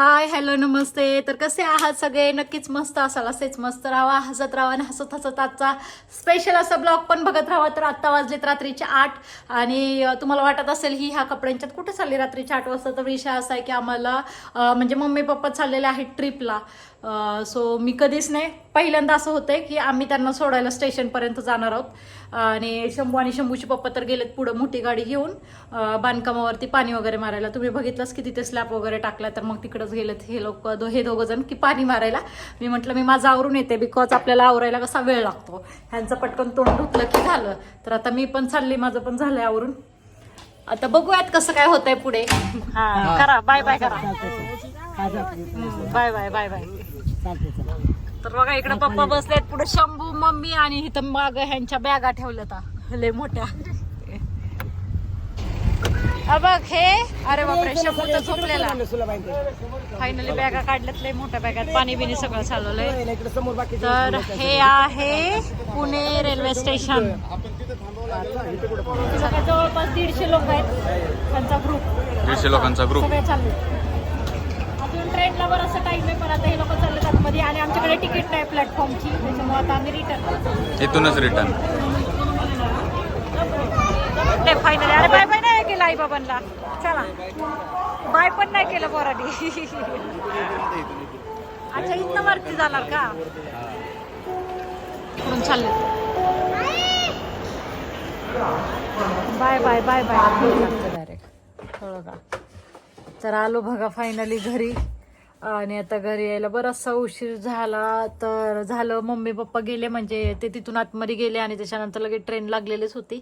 Hi hello नमस्ते. तर कसे आहात सगळे? नक्कीच मस्त असाल असेच मस्त राहा. हसत राहा आणि हसत हसत आजचा स्पेशल असा ब्लॉग पण बघत राहा. तर आत्ता वाजलेत रात्रीचे आठ आणि तुम्हाला वाटत असेल ही ह्या कपड्यांच्यात कुठे चालली रात्रीचे आठ वाजता? तर विषय असा आहे की आम्हाला म्हणजे मम्मी पप्पा चाललेले आहेत ट्रिपला सो मी कधीच नाही. पहिल्यांदा असं होतंय की आम्ही त्यांना सोडायला स्टेशनपर्यंत जाणार आहोत. आणि शंभू आणि शंभूचे पप्पा तर गेलेत पुढं मोठी गाडी घेऊन. बांधकामावरती पाणी वगैरे मारायला. तुम्ही बघितलंच की तिथे स्लॅब वगैरे टाकला तर मग तिकडंच गेलेत हे लोक दो हे दोघं जण की पाणी मारायला. मी म्हटलं मी माझं आवरून येते बिकॉज आपल्याला आवरायला कसा वेळ लागतो. ह्यांचं पटकन तोंड धुतलं की झालं. तर आता मी पण चालली माझं पण झालंय आवरून. आता बघूयात कसं काय होतंय पुढे. हा करा. बाय बाय करा. बाय बाय बाय बाय तर बघा इकडे पप्पा बसलेत पुढे शंभू मम्मी आणि इथं माग ह्यांच्या बॅगा ठेवल्यात. लय मोठ्या. बघ हे. अरे बापरे शंभू तर झोपलेला. फायनली बॅगा काढल्यात लय मोठ्या बॅगात. पाणी बिनी सगळं चालवलंय. तर हे आहे पुणे रेल्वे स्टेशन. जवळपास दीडशे लोक आहेत. त्यांचा ग्रुप दीडशे लोकांचा ग्रुप सगळे ट्रेनला बराचसा टाइम आहे पण आता हे लोक चालले आतमध्ये आणि आमच्याकडे तिकीट नाही प्लॅटफॉर्मची त्याच्यामुळे आता आम्ही रिटर्न इथूनच रिटर्न नाही फायनली अरे बाय बाय नाही केलं आई बाबांना चला. बाय पण नाही केलं पोरांनी. अच्छा इथनं वरती जाणार का? इकडून चालले. Bye bye bye bye direct का? तर आलो बघा फायनली घरी. आणि आता घरी यायला बराचसा उशीर झाला तर झालं मम्मी पप्पा गेले म्हणजे ते तिथून आतमध्ये गेले आणि त्याच्यानंतर लगेच ट्रेन लागलेलीच होती.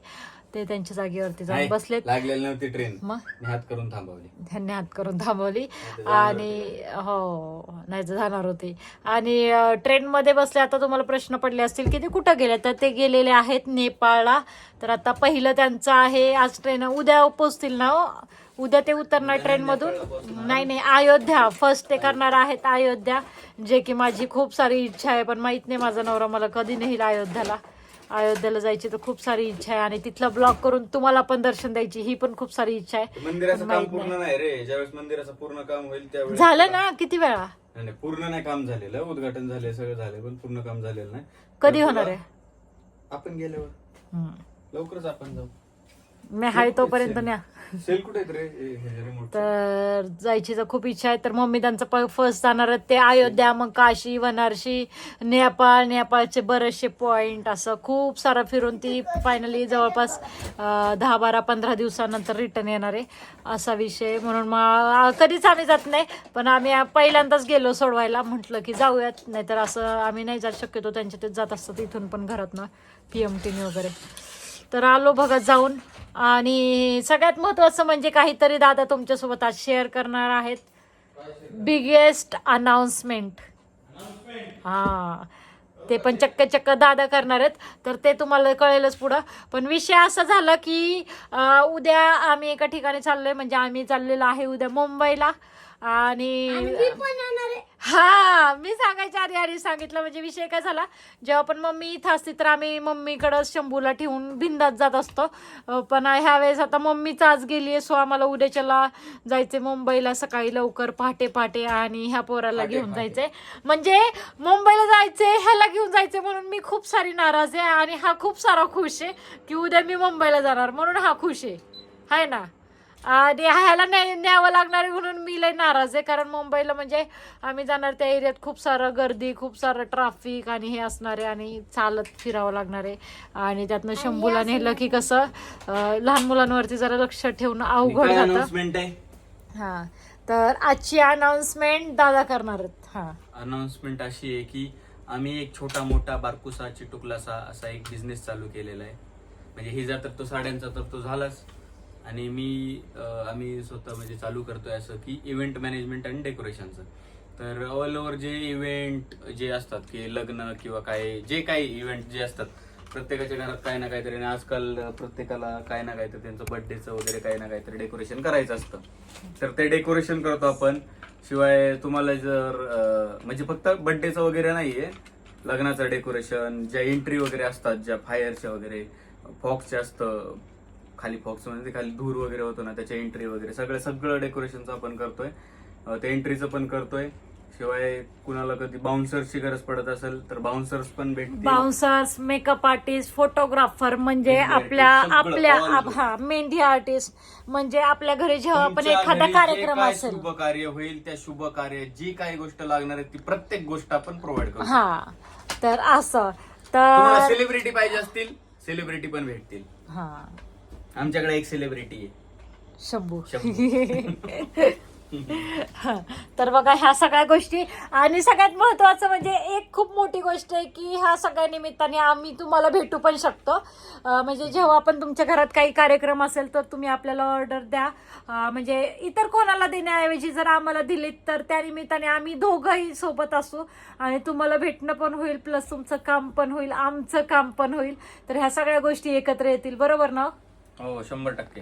ते त्यांच्या जागेवरती जाऊन बसलेत. लागलेली नव्हती ट्रेन मग? हात करून थांबवली. त्यांनी हात करून थांबवली. आणि हो नाही तर जाणार होते. आणि ट्रेनमध्ये बसले आता तुम्हाला प्रश्न पडले असतील की ते कुठं गेले? तर ते गेलेले आहेत नेपाळला. तर आता पहिलं त्यांचं आहे आज ट्रेन उद्या पोचतील ना हो? उद्या ते उतरणार ट्रेनमधून नाही नाही अयोध्या. फर्स्ट ते करणार आहेत अयोध्या जे की माझी खूप सारी इच्छा आहे पण माहीत नाही माझा नवरा मला कधी नेईल अयोध्याला. अयोध्येला जायची तर खूप सारी इच्छा आहे आणि तिथलं ब्लॉक करून तुम्हाला पण दर्शन द्यायची ही पण खूप सारी इच्छा आहे. मंदिराचं काम पूर्ण नाही. रे. ज्यावेळेस मंदिराचं पूर्ण काम होईल त्यावेळेस झालं ना? किती वेळा? नाही, नाही, पूर्ण नाही काम झालेलं. उद्घाटन झाले सगळं झालं पण पूर्ण काम झालेलं नाही. कधी होणार आहे? आपण गेल्यावर. हम्म. लवकरच आपण जाऊ. मी हाय तोपर्यंत न्या. सेल कुठे आहेत रे हे remote. तर जायची तर खूप इच्छा आहे तर मम्मी त्यांचं फर्स्ट जाणार आहेत ते अयोध्या मग काशी वनारशी नेपाळ नेपाळचे बरेचसे पॉइंट असं खूप सारं फिरून ती फायनली जवळपास अं, दहा बारा पंधरा दिवसानंतर रिटर्न येणार आहे असा विषय म्हणून मग कधीच आम्ही जात नाही पण आम्ही पहिल्यांदाच गेलो सोडवायला म्हटलं की जाऊयात नाहीतर असं आम्ही नाही जात शक्यतो त्यांच्या ते जात असतात इथून पण घरातनं पी एम टीने वगैरे. तर आलो बघा जाऊन. आणि सगळ्यात महत्वाचं म्हणजे काहीतरी दादा तुमच्यासोबत आज शेअर करणार आहेत. बिगेस्ट अनाउन्समेंट हा. ते पण चक्क चक्क दादा करणार आहेत. तर ते तुम्हाला कळेलच पुढं. पण विषय असा झाला की उद्या आम्ही एका ठिकाणी चाललोय. म्हणजे आम्ही चाललेलो आहे उद्या मुंबईला. आणि हा मी सांगायच्या आधी आधी सांगितलं म्हणजे विषय काय झाला? जेव्हा पण मम्मी इथं असते तर आम्ही मम्मीकडं शंभूला ठेवून बिंदात जात असतो. पण ह्यावेळेस आता मम्मीच आज गेली आहे सो आम्हाला उद्याच्याला जायचे मुंबईला सकाळी लवकर पहाटे पहाटे आणि ह्या पोराला घेऊन. जायचंय. म्हणजे मुंबईला जायचे ह्याला घेऊन जायचे म्हणून मी खूप सारी नाराज आहे आणि हा खूप सारा खुश आहे की उद्या मी मुंबईला जाणार म्हणून हा खुश आहे. हाय ना? आणि ह्याला न्यावं लागणार आहे म्हणून मी लय नाराज आहे. कारण मुंबईला म्हणजे आम्ही जाणार त्या एरियात खूप सारं गर्दी खूप सारं ट्रॅफिक आणि हे असणार आहे आणि चालत फिरावं लागणार. आहे आणि त्यातनं शंभूला नेलं की कसं अं, लहान मुलांवरती जरा लक्ष ठेवणं अवघड काय जातं. अनाउन्समेंट आहे. हा. तर आजची अनाउन्समेंट दादा करणार आहेत. हा. अनाउन्समेंट अशी आहे की आम्ही एक छोटा मोठा बारकुसा चिटुकलासा असा एक बिझनेस चालू केलेला आहे. म्हणजे हिजा तर तो साड्यांचा तर तो झालाच. आणि मी आम्ही स्वतः म्हणजे चालू करतोय असं की इव्हेंट मॅनेजमेंट आणि डेकोरेशनचं तर ऑल ओव्हर जे इव्हेंट जे असतात की लग्न किंवा काय जे काही इव्हेंट जे असतात प्रत्येकाच्या घरात काही ना काहीतरी आणि आजकाल प्रत्येकाला काय ना काहीतरी त्यांचं बर्थडेचं वगैरे काही ना काहीतरी डेकोरेशन करायचं असतं. तर ते डेकोरेशन करतो आपण. शिवाय तुम्हाला जर म्हणजे फक्त बर्थडेचं वगैरे नाहीये लग्नाचं डेकोरेशन ज्या एंट्री वगैरे असतात ज्या फायरच्या वगैरे फॉक्सचे असतं खाली फॉक्स म्हणजे खाली धूर वगैरे होतो ना त्याच्या एंट्री वगैरे सगळं सगळं डेकोरेशनचं आपण करतोय. ते एंट्रीचं पण करतोय. शिवाय कुणाला कधी बाउन्सर्सची गरज पडत असेल तर बाउन्सर्स पण भेटतील. बाउन्सर्स मेकअप आर्टिस्ट फोटोग्राफर म्हणजे आपल्या आपल्या हा मेहंदी आर्टिस्ट म्हणजे आपल्या घरी जेव्हा आपण एखादा कार्यक्रम असेल. शुभ कार्य होईल त्या शुभ कार्य जी काही गोष्ट लागणार आहे ती प्रत्येक गोष्ट आपण प्रोव्हाइड करू हा तर असं. तर सेलिब्रिटी पाहिजे असतील सेलिब्रिटी पण भेटतील. हा. आमच्याकडे एक सेलिब्रिटी आहे. शंभू. हा. तर बघा ह्या सगळ्या गोष्टी. आणि सगळ्यात महत्वाचं म्हणजे एक खूप मोठी गोष्ट आहे की ह्या सगळ्या निमित्ताने आम्ही तुम्हाला भेटू पण शकतो. अं, म्हणजे जेव्हा आपण तुमच्या घरात काही कार्यक्रम असेल तर तुम्ही आपल्याला ऑर्डर द्या. अं, म्हणजे इतर कोणाला देण्याऐवजी जर आम्हाला दिलीत तर त्या निमित्ताने आम्ही दोघंही सोबत असू. आणि तुम्हाला भेटणं पण होईल प्लस तुमचं काम पण होईल आमचं काम पण होईल. तर ह्या सगळ्या गोष्टी एकत्र येतील. बरोबर ना? हो शंभर टक्के.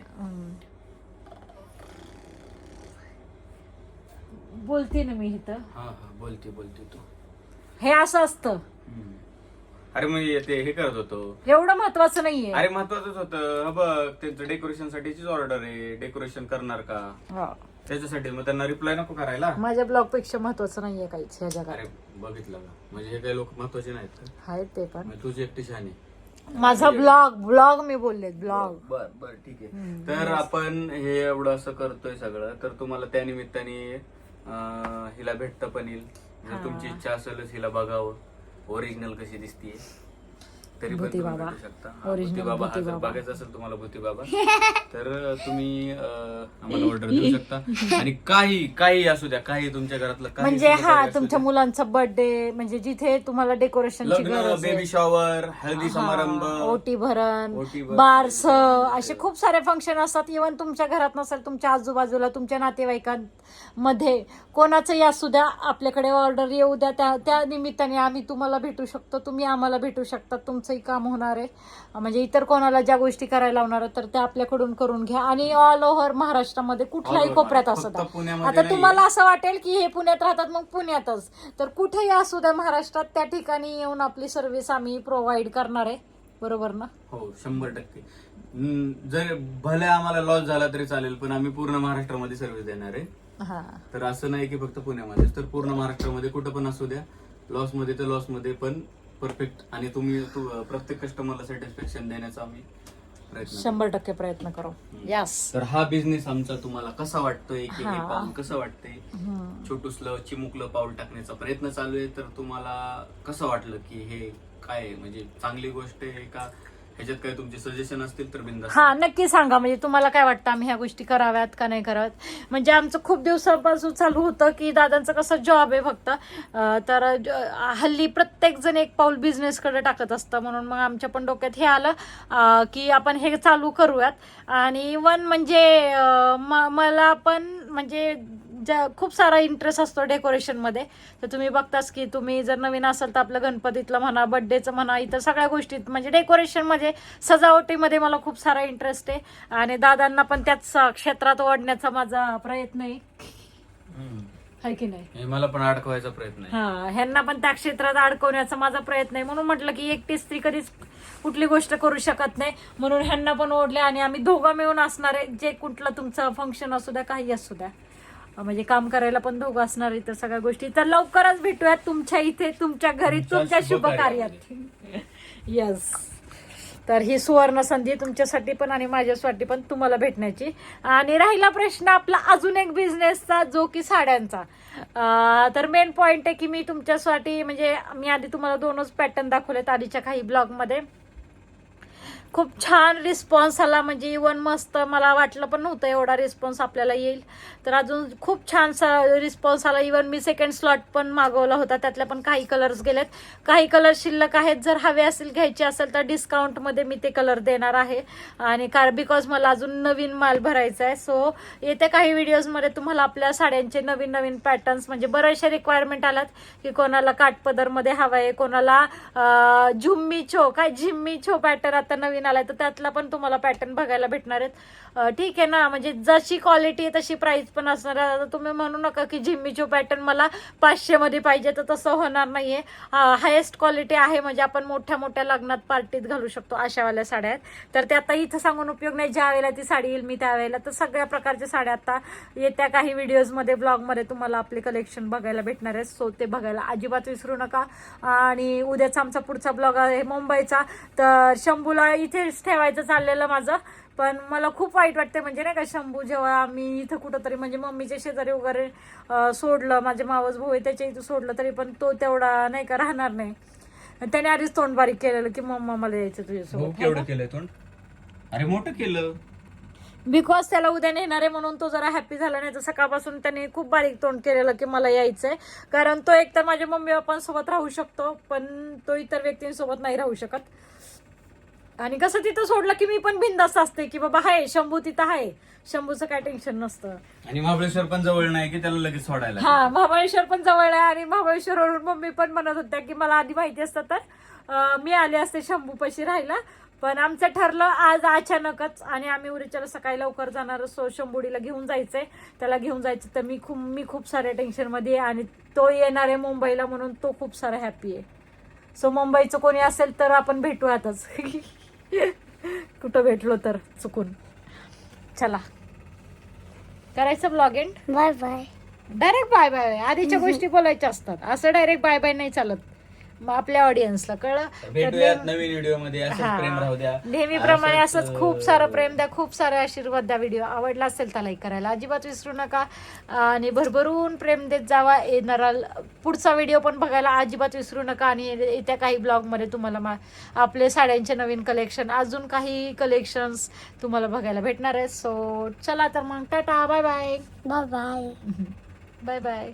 बोलते ना मी इथं. हा हा बोलते बोलते तू. हे असं असतं. अरे मी ते हे करत होतो. एवढं महत्वाचं नाहीये. अरे महत्वाचंच होतं. हा बघ त्यांचं डेकोरेशन साठीचीच ऑर्डर आहे. डेकोरेशन करणार का? हा. त्याच्यासाठी मग त्यांना रिप्लाय नको करायला. माझ्या ब्लॉगपेक्षा महत्वाचं नाहीये काहीच ह्या जगात. अरे बघितलं का? म्हणजे हे काही लोक महत्त्वाचे नाहीत का? आहेत ते पण. मग तुझी एकटी शहाणी. माझा ब्लॉग ब्लॉग मी बोलले ब्लॉग. बर बर ठीक आहे. तर आपण हे एवढं असं करतोय सगळं. तर तुम्हाला त्या निमित्ताने हिला भेटतं पण येईल जर. तुमची इच्छा असेलच हिला बघावं. ओरिजिनल कशी दिसतीये. तरी पण तुम्ही बाबा. भेटू शकता हा, Original भूती बाबा भूती जर बाबा. बघायचं असेल तुम्हाला भूती बाबा तर तुम्ही अं, आम्हाला ऑर्डर देऊ शकता आणि काही काही असू द्या काही तुमच्या घरातलं काही म्हणजे सुद्धा हा काही असू तुमच्या द्या. मुलांचा बर्थडे म्हणजे जिथे तुम्हाला डेकोरेशनची लग्न गरज आहे बेबी शॉवर हळदी समारंभ ओटी भरण ओटी भरण. बारस असे खूप सारे फंक्शन असतात इव्हन तुमच्या घरात नसेल तुमच्या आजूबाजूला तुमच्या नातेवाईकांमध्ये कोणाचंही असू द्या आपल्याकडे ऑर्डर येऊ द्या त्या त्या निमित्ताने आम्ही तुम्हाला भेटू शकतो तुम्ही आम्हाला भेटू शकता तुमचंही काम होणार आहे. म्हणजे इतर कोणाला ज्या गोष्टी करायला लावणार तर त्या आपल्याकडून करून घ्या. आणि ऑल ओव्हर महाराष्ट्रामध्ये कुठल्याही कोपऱ्यात फक्त असू द्या. पुण्यामध्ये आता. तुम्हाला असं वाटेल की हे पुण्यात राहतात मग पुण्यातच. तर कुठेही असू द्या महाराष्ट्रात त्या ठिकाणी येऊन आपली सर्व्हिस आम्ही प्रोव्हाइड करणार आहे. बरोबर ना? हो शंभर टक्के. जर भले आम्हाला लॉस झाला तरी चालेल पण आम्ही पूर्ण महाराष्ट्रामध्ये सर्व्हिस देणार आहे. तर असं नाही की फक्त पुण्यामध्येच तर पूर्ण महाराष्ट्रामध्ये कुठं पण असू द्या. लॉसमध्ये तर लॉसमध्ये पण परफेक्ट आणि तुम्ही तू- प्रत्येक कस्टमरला सॅटिस्फॅक्शन देण्याचा आम्ही प्रयत्न करू. शंभर टक्के प्रयत्न करू. यस तर हा बिझनेस आमचा तुम्हाला कसा वाटतोय की हे हा. पाहून कसं वाटतंय? छोटूसलं चिमुकलं पाऊल टाकण्याचा प्रयत्न चालू आहे. तर तुम्हाला कसं वाटलं की हे काय आहे? म्हणजे चांगली गोष्ट आहे का? ह्याच्यात काय तुमचे सजेशन असतील तर बिंदास. हा नक्की सांगा. म्हणजे तुम्हाला काय वाटतं आम्ही ह्या गोष्टी कराव्यात का नाही कराव्यात म्हणजे आमचं खूप दिवसापासून चालू होतं की दादांचं कसं जॉब आहे फक्त. अं, तर ज- हल्ली प्रत्येक जण एक पाऊल बिझनेसकडे टाकत असतं. म्हणून मग आमच्या पण डोक्यात हे आलं अं, की आपण हे चालू करूयात. आणि वन म्हणजे अं, म- मला पण म्हणजे ज्या खूप सारा इंटरेस्ट असतो डेकोरेशनमध्ये तर तुम्ही बघताच की तुम्ही जर नवीन असाल तर आपलं गणपतीतलं म्हणा बड्डेचं म्हणा इतर सगळ्या गोष्टीत म्हणजे डेकोरेशनमध्ये सजावटीमध्ये मला खूप सारा इंटरेस्ट आहे. आणि दादांना पण त्याच क्षेत्रात ओढण्याचा माझा प्रयत्न आहे. की नाही? मला पण अडकवायचा प्रयत्न आहे. हा ह्यांना पण त्या क्षेत्रात अडकवण्याचा माझा प्रयत्न आहे. म्हणून म्हटलं की एकटी स्त्री कधीच कुठली गोष्ट करू शकत नाही. म्हणून ह्यांना पण ओढले आणि आम्ही दोघं मिळून असणार आहे. जे कुठलं तुमचं फंक्शन असू द्या काही असू द्या. म्हणजे काम करायला पण दोघं असणार आहे तर सगळ्या गोष्टी. तर लवकरच भेटूयात तुमच्या इथे तुमच्या घरी तुमच्या शुभ कार्यात येस तर ही सुवर्ण संधी तुमच्यासाठी पण आणि माझ्यासाठी पण तुम्हाला भेटण्याची. आणि राहिला प्रश्न आपला अजून एक बिझनेसचा जो की साड्यांचा. तर मेन पॉइंट आहे की मी तुमच्यासाठी म्हणजे मी आधी तुम्हाला दोनच पॅटर्न दाखवलेत आधीच्या काही ब्लॉगमध्ये खूप छान रिस्पॉन्स आला. म्हणजे इवन मस्त मला वाटलं पण नव्हतं एवढा रिस्पॉन्स आपल्याला येईल. तर अजून खूप छान रिस्पॉन्स आला. इवन मी सेकंड स्लॉट पण मागवला होता. त्यातल्या पण काही कलर्स गेलेत. काही कलर शिल्लक आहेत. जर हवे असेल घ्यायचे असेल तर डिस्काउंटमध्ये मी ते कलर देणार आहे. आणि कार बिकॉज मला अजून नवीन माल भरायचा आहे. सो येत्या काही व्हिडिओजमध्ये तुम्हाला आपल्या साड्यांचे नवीन नवीन पॅटर्न्स म्हणजे बऱ्याचशा रिक्वायरमेंट आल्यात की कोणाला काठपदरमध्ये हवं आहे कोणाला झुम्मी छो काय झिम्मी छो पॅटर्न आता नवीन पॅटर्न आलाय तर त्यातला पण तुम्हाला पॅटर्न बघायला भेटणार आहेत. ठीक आहे ना म्हणजे जशी क्वालिटी आहे तशी प्राईस पण असणार आहे. आता तुम्ही म्हणू नका की झिम्मीचो पॅटर्न मला पाचशेमध्ये पाहिजे तर तसं होणार नाहीये. हायेस्ट क्वालिटी आहे म्हणजे आपण मोठ्या मोठ्या लग्नात पार्टीत घालू शकतो अशावाल्या साड्या आहेत. तर ते आता इथं सांगून उपयोग नाही ज्या वेळेला ती साडी येईल मी त्यावेळेला तर सगळ्या प्रकारच्या साड्या आता येत्या काही व्हिडिओजमध्ये ब्लॉगमध्ये तुम्हाला आपले कलेक्शन बघायला भेटणार आहे सो ते बघायला अजिबात विसरू नका. आणि उद्याचा आमचा पुढचा ब्लॉग आहे मुंबईचा. तर शंभूला इथेच ठेवायचं चाललेलं माझं. पण मला खूप वाईट वाटते म्हणजे नाही का शंभू जेव्हा आम्ही इथं कुठंतरी म्हणजे मम्मीच्या शेजारी वगैरे सोडलं माझे मावस भाऊ आहे त्याच्या इथं सोडलं तरी पण तो तेवढा नाही का राहणार नाही. त्याने आधीच तोंड बारीक केलेलं की मम्मा मला यायचं तुझ्यासोबत. केवढं केलंय तोंड? अरे मोठं केलं. बिकॉज त्याला उद्या नेणार आहे म्हणून तो जरा हॅपी झाला नाही. तर सकाळपासून त्याने खूप बारीक तोंड केलेलं की मला यायचंय. कारण तो एकतर माझ्या मम्मी पप्पांसोबत राहू शकतो पण तो इतर व्यक्तींसोबत नाही राहू शकत. आणि कसं तिथं सोडलं की मी पण बिंदास्त असते की बाबा हाय शंभू तिथं आहे शंभूचं काय टेन्शन नसतं. आणि महाबळेश्वर पण जवळ नाही की त्याला लगेच सोडायला. हा महाबळेश्वर पण जवळ आहे आणि महाबळेश्वरवरून मम्मी पण म्हणत होत्या की मला आधी माहिती असतं तर अं, मी आले असते शंभूपाशी राहायला. पण आमचं ठरलं आज अचानकच आणि आम्ही उद्याच्याला सकाळी लवकर जाणार सो शंभुडीला घेऊन जायचंय. त्याला घेऊन जायचं तर मी खूप मी खूप साऱ्या टेन्शनमध्ये आहे आणि तो येणार आहे मुंबईला म्हणून तो खूप सारा हॅपी आहे. सो मुंबईचं कोणी असेल तर आपण भेटूयातच. कुठं भेटलो तर चुकून. चला. करायचं blog end bye bye direct bye bye आधीच्या गोष्टी बोलायच्या असतात. असं डायरेक्ट बाय बाय नाही चालत. मग आपल्या ऑडियन्सला कळलं? तर भेटूयात नेम- नवीन व्हिडिओमध्ये. असंच हा. प्रेम राहू द्या. नेहमीप्रमाणे असंच, असंच खूप सारं प्रेम द्या खूप सारे आशीर्वाद द्या व्हिडिओ आवडला असेल तर लाईक करायला. अजिबात विसरू नका. आणि भरभरून प्रेम देत जावा. येणारा पुढचा व्हिडिओ पण बघायला अजिबात विसरू नका. आणि येत्या काही ब्लॉगमध्ये तुम्हाला मा आपले साड्यांचे नवीन कलेक्शन अजून काही कलेक्शन्स तुम्हाला बघायला भेटणार आहे सो चला तर मग. Tata. Bye bye bye bye bye bye